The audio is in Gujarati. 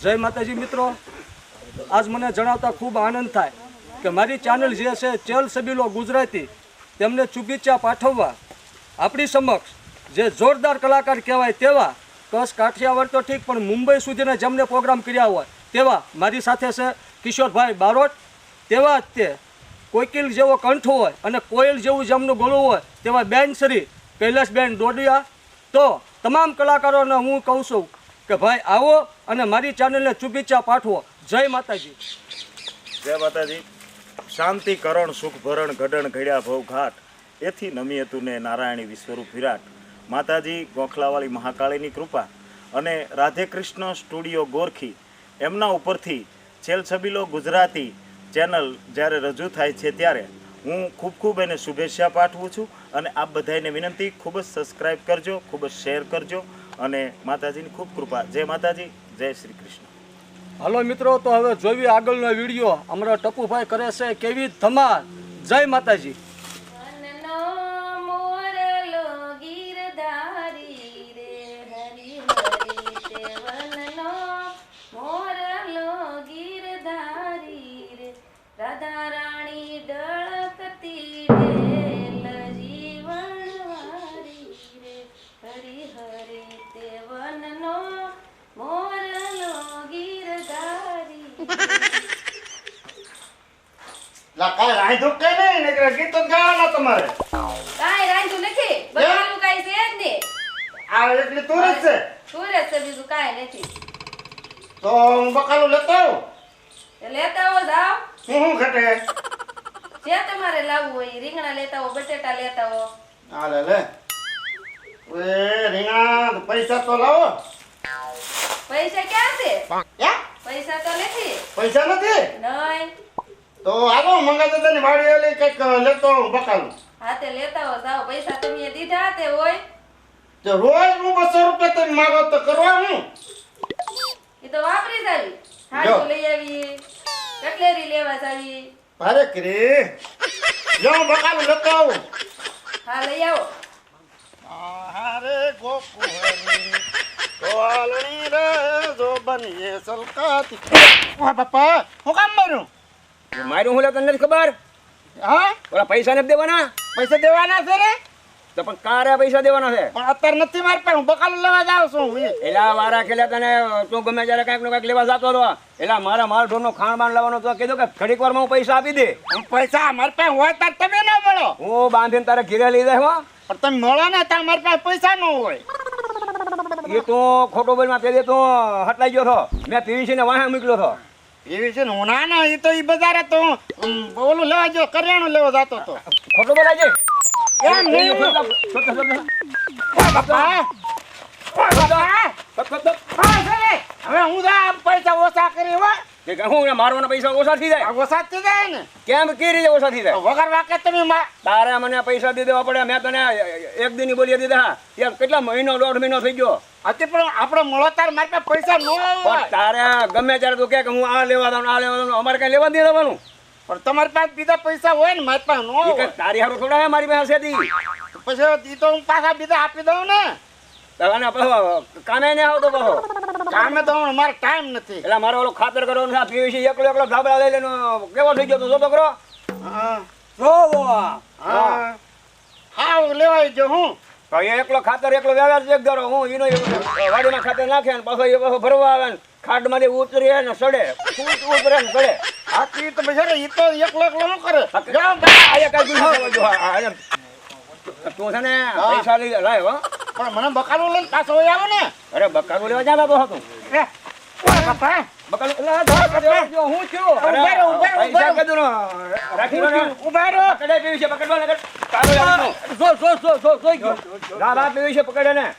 જય માતાજી મિત્રો. આજ મને જણાવતા ખૂબ આનંદ થાય કે મારી ચેનલ જે છે ચેલ સબીલો ગુજરાતી, તેમને શુભેચ્છા પાઠવવા. આપણી સમક્ષ જે જોરદાર કલાકાર કહેવાય તેવા કસ કાઠિયાવાડ તો ઠીક, પણ મુંબઈ સુધીના જેમને પ્રોગ્રામ કર્યા હોય, તેવા મારી સાથે છે કિશોરભાઈ બારોટ. તેવા તે કોકિલ જેવો કંઠ હોય અને કોયલ જેવું જેમનું ગળું હોય, તેવા બેન શ્રી કૈલાસબેન ડોડિયા. તો તમામ કલાકારોને હું કહું છું કે ભાઈ, આવો અને મારી ચેનલને શુભેચ્છા પાઠવો. જય માતાજી. જય માતાજી. શાંતિ, કરણ, સુખ, ભરણ ગડણ ઘડ્યા, ભવ, ઘાટ. એથી નમી હતું ને નારાયણી વિશ્વરૂપ વિરાટ. માતાજી, ગોખલાવાળી મહાકાળીની કૃપા. અને રાધે કૃષ્ણ સ્ટુડિયો ગોરખી. એમના ઉપરથી છેલ છબીલો ગુજરાતી ચેનલ જ્યારે રજૂ થાય છે ત્યારે હું ખૂબ ખૂબ એને શુભેચ્છા પાઠવું છું. અને આપ બધાને વિનંતી, ખૂબ જ સબસ્ક્રાઈબ કરજો, ખૂબ જ શેર કરજો. અને માતાજીની ખૂબ કૃપા. જય માતાજી, જય શ્રી કૃષ્ણ. હાલો મિત્રો, તો હવે જોઈએ આગળનો વીડિયો. અમારા ટપુભાઈ કરે છે કેવી ધમાલ. જય માતાજી. લા રાંધો કે નહીં? નકર ગીતો ગાવાના તમારે. કાંઈ રાંધો નથી. બનાવવાનું કાંઈ છે જ ને. આ એટલે તુરત છે? તુરત છે બીજું કાંઈ નથી. તો હું બકાલો લેતો આવું? લેતા આવો જાવ હું હું ઘટે? જે તમારે લાવવું હોય રીંગણા લેતા હો બટેટા લેતા હો હા લે લે. એ રીંગણા પૈસા તો લાવો. પૈસા ક્યાં છે? પૈસા તો નથી. પૈસા નથી? નહીં. તો હાલો મંગાતો તને વાડી ઓલી કંઈક લેતો આવું બકાલું. તે લેતા હો જાઓ પૈસા તમે દીધા તે હોય. તો રોજ હું બસો રૂપિયા તમે માગો તો કરવા હું? એ તો વાપરી જાવી. હાડું લઈ આવી કટલેરી લેવા જાવી. અરે કરે. જો બકાલું લેતો આવું. હા લઈ આવો. હારે ગોકુહરી કોલણી રે જો બનીએ સલકાતી ઓ બાપા હું કામ માર્યું મારું હું તને નથી ખબર? હા? ઓલા પૈસા નથી દેવાના? પૈસા દેવાના છે રે. તો પણ કારે પૈસા દેવાના છે? પણ અત્યારે નથી માર પાસે હું બકાલું લેવા જાઉં છું એલા વારા ખેલ્યા તને તું ગમે ત્યારે કાંઈકનું કાંઈક લેવા જતો હતો એલા મારા માલ ઢોરનો ખાણ બાણ લાવવાનો તો કીધું કે ઘડીક વારમાં હું પૈસા આપી દે. પૈસા માર પાસે હોય તાર તમે ના મળો. હું બાંધીને તારે ઘીરે લઈ જાય હો. પણ તમે મળો ને તાર મારી પાસે પૈસા ન હોય. એ તું ખોટો બોલમાં પેલી તું હટલાઈ ગયો છો. મેં પીવીસી ને વાહે મોકલ્યો છો. એવી છે ને ના ના એ તો એ બજારે તો ઓલું લેવા જો કરિયાણું લેવા જતો હતો. ખોટું બોલાય છે? એમ નહીં. બાપા. હવે હું જા પૈસા ઓછા કરી હો હું મારવાના પૈસા ઓછા થઈ જાય? ઓછા થઈ જાય ને? કેમ કે રીતે ઓછા થઈ જાય? વગર વાકે તમે તારે મને પૈસા દે દેવા પડે. મેં તને એક દિન બોલી દીધા. યાર કેટલા મહિનો દોઢ મહિનો થઈ ગયો? અત્યારે પણ આપણે મળો તાર મારી પાસે પૈસા ન હોય તારે ગમે ત્યારે તું કે હું આ લેવા દઉં આ લેવા દઉં અમારે કઈ લેવા નહીં દેવાનું? પણ તમારી પાસે બીજા પૈસા હોય ને મારી પાસે ન હોય. તારી હારું થોડા મારી પાસે હતી પછી તો હું પાછા બીજા આપી દઉં ને? અને પાછો કામે નહીં આવતો પાછો કામે તો મારે ટાઈમ નથી. એટલે મારે ઓલો ખાતર કરવાનું છે પીવીસી એકલો એકલો ધાબળા લઈ લઈને કેવો થઈ ગયો તું જોતો કરો હા. જોવો. હા. હા લેવાય જો હું. એકલો ખાતર એકલો વ્યવહાર ચેક કરો હું એનો વાડીમાં ખાતર નાખે ને પાછો એ પાછો ભરવા આવે ને ખાડમાંથી ઉતરે ને સડે ઉતરે ને સડે. આ તો ઈ તો પછી એ તો એકલો એકલો શું કરે. તું છે ને પૈસા લઈ લાય હો. પણ મને બકાલું લઈને પાછો હોય આવો ને. અરે બકાલું લેવા જા લાવો હતું બાપા. પકડે ને.